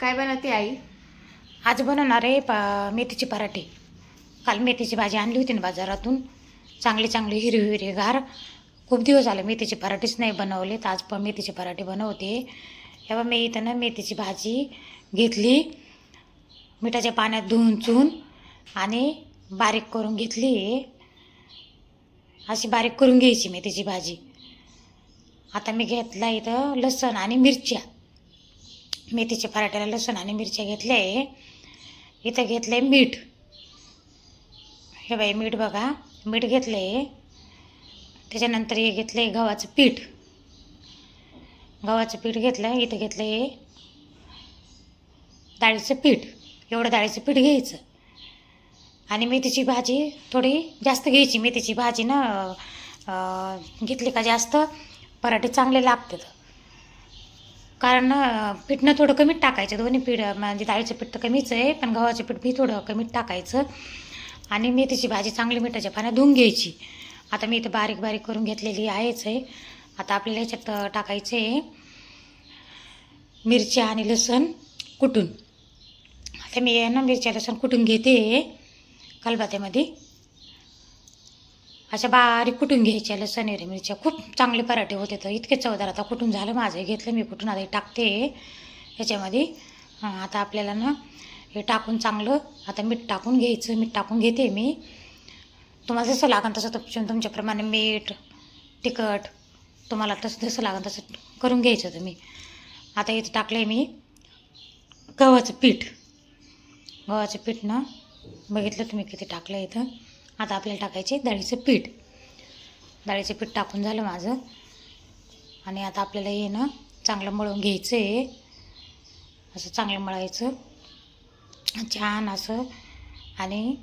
काय बनवते आई? आज बनवणार आहे पा मेथीचे पराठे. काल मेथीची भाजी आणली होती ना बाजारातून. चांगली चांगली हिरवी हिरवी गार. खूप दिवस झाले मेथीचे पराठेच नाही बनवले तर आज पण मेथीचे पराठे बनवते. तेव्हा मी इथं ना मेथीची भाजी घेतली. मिठाच्या पाण्यात धुवून चून आणि बारीक करून घेतली. अशी बारीक करून घ्यायची मेथीची भाजी. आता मी घेतला इथं लसण आणि मिरच्या. मेथीच्या पराठ्याला लसूण आणि मिरच्या घेतल्या आहे. इथं घेतलं आहे मीठ. हे बाई मीठ बघा. मीठ घेतलं आहे त्याच्यानंतर हे घेतलं आहे गव्हाचं पीठ. गव्हाचं पीठ घेतलं. इथं घेतलं आहे डाळीचं पीठ. एवढं डाळीचं पीठ घ्यायचं. आणि मेथीची भाजी थोडी जास्त घ्यायची. मेथीची भाजी ना घेतली का जास्त पराठे चांगले लागतात. कारण पीठनं थोडं कमीच टाकायचं. दोन्ही पीठ म्हणजे डाळीचं पीठ तर कमीच आहे पण गव्हाचं पीठ बी थोडं कमीच टाकायचं. आणि मेथीची भाजी चांगली मिठाच्या पाण्यात धुवून घ्यायची. आता मी इथं बारीक बारीक करून घेतलेली आहेच आहे आता आपल्याला ह्याच्यात टाकायचं आहे मिरच्या आणि लसूण कुटून. आता मी ना मिरच्या लसूण कुटून घेते कलबात्यामध्ये. अशा बारीक कुठून घ्यायच्या लसण हिरवी मिरच्या खूप चांगले पराठे होते तर इतके चवदार आता कुठून झालं माझं घेतलं मी कुठून आता हे टाकते. ह्याच्यामध्ये आता आपल्याला ना हे टाकून चांगलं आता मीठ टाकून घ्यायचं मीठ टाकून घेते मी. तुम्हाला जसं लागेल तसं तुमच्या तुमच्याप्रमाणे मीठ तिखट तुम्हाला तसं जसं लागेल तसं करून घ्यायचं तुम्ही. आता इथं टाकलं आहे मी गव्हाचं पीठ. गव्हाचं पीठ ना बघितलं तुम्ही किती टाकलं इथं? आता आपल्याला टाकायचे डाळीचं पीठ. डाळीचं पीठ टाकून झालं माझं. आणि आता आपल्याला हे ना चांगलं मळून घ्यायचं आहे असं चांगलं मळायचं. छान असं. आणि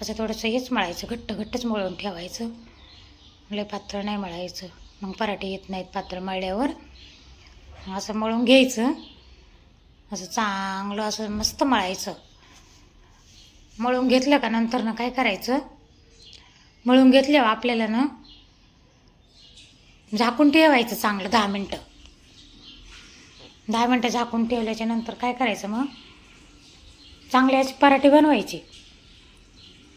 असं थोडंसं हेच मळायचं घट्ट घट्टच मळून ठेवायचं. लय पातळ नाही मळायचं. मग पराठे येत नाहीत पातळ मळल्यावर. असं मळून घ्यायचं. असं चांगलं असं मस्त मळायचं. मळून घेतलं का नंतर ना काय करायचं? मळून घेतल्यावर आपल्याला ना झाकून ठेवायचं चांगलं दहा मिनटं. दहा मिनटं झाकून ठेवल्याच्या नंतर काय करायचं मग? चांगले असे पराठे बनवायचे.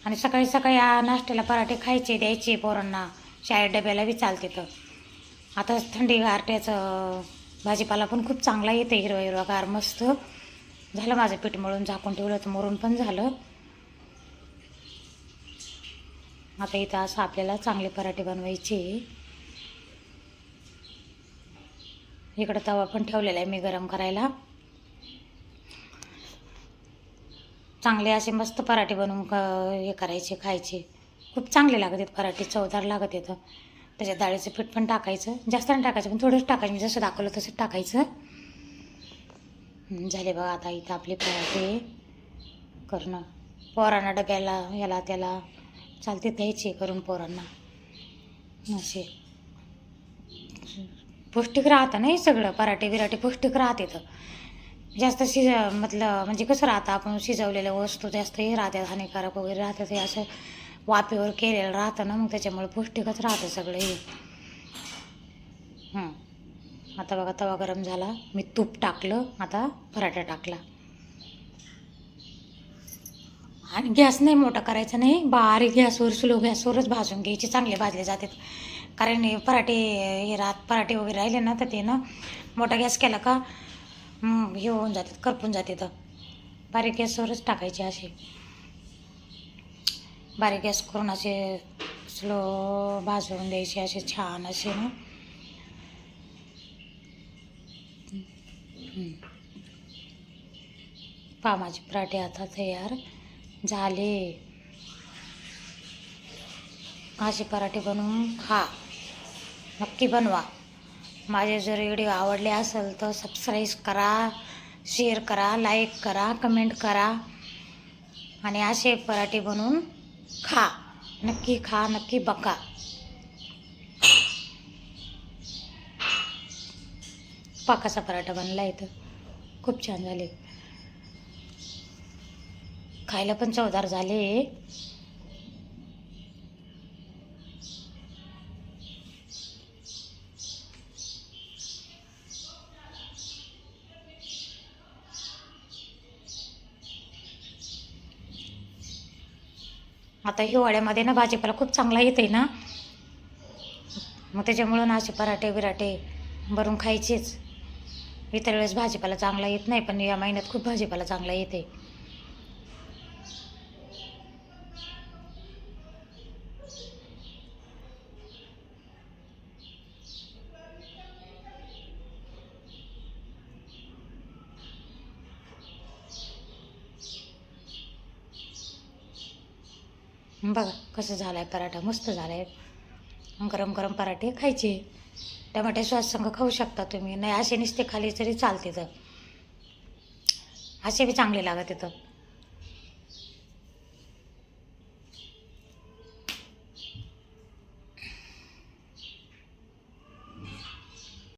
आणि सकाळी सकाळी नाश्त्याला पराठे खायचे द्यायचे पोरांना. शाळेत डब्याला बी चालते तर. आता थंडी गारट्याचं भाजीपाला पण खूप चांगला येतं हिरवा हिरवा गार मस्त. झालं माझं पीठ मळून झाकून ठेवलं तर मरून पण झालं. आता इथं असं आपल्याला चांगले पराठे बनवायचे. इकडं तवा पण ठेवलेला आहे मी गरम करायला. चांगले असे मस्त पराठे बनवून क हे करायचे खायचे. खूप चांगले लागत आहेत पराठे चवदार लागत येतं त्याच्यात डाळीचं पीठ पण टाकायचं. जास्त नाही टाकायचं पण थोडंच टाकायचं. मी जसं दाखवलं तसं टाकायचं. झाले बघा आता इथं आपले पराठे. करणं. पोरांना डब्याला याला त्याला. चालते द्यायचे करून पोरांना. असे. पौष्टिक राहतं नाही सगळं पराठे बिराठे पौष्टिक राहते तर जास्त शिज म्हटलं म्हणजे कसं राहतं आपण शिजवलेल्या वस्तू जास्त हे राहतात हानिकारक वगैरे राहतात हे असं वाफेवर केलेलं राहतं ना मग त्याच्यामुळे पौष्टिकच राहतं सगळं हे. आता बघा तवा गरम झाला मी तूप टाकलं आता पराठा टाकला. आणि गॅस नाही मोठा करायचा नाही बारीक गॅसवर स्लो गॅसवरच भाजून घ्यायचे चांगले भाजले जातात. कारण हे पराठे हे रात पराठे वगैरे राहिले ना तर ते ना मोठा गॅस केला का हे होऊन जातात करपून जाते तर बारीक गॅसवरच टाकायचे असे. बारीक गॅस करून असे स्लो भाजवून द्यायचे असे छान असे ना. हं. माझे पराठे आता तयार. झाले. असे पराठे बनवून खा. नक्की बनवा. माझे जर व्हिडिओ आवडले असेल तर सबस्क्राईब करा शेअर करा लाईक करा कमेंट करा आणि असे पराठे बनवून खा. नक्की खा नक्की बका पाकाचा पराठा बनला इथं. खूप छान झाले. खायला पण चवदार झाले. आता हिवाळ्यामध्ये ना भाजीपाला खूप चांगला येते ना. मग त्याच्यामुळं ना असे पराठे बिराटे भरून खायचेच. इतर वेळेस भाजीपाला चांगला येत नाही पण या महिन्यात खूप भाजीपाला चांगला येते बघा कसं झालं आहे पराठा मस्त झाला आहे गरम गरम पराठे खायचे. टमाटे सॉस संग खाऊ शकता तुम्ही. नाही असे नुसते खाली तरी चालते तर. असे बी चांगले लागत तिथं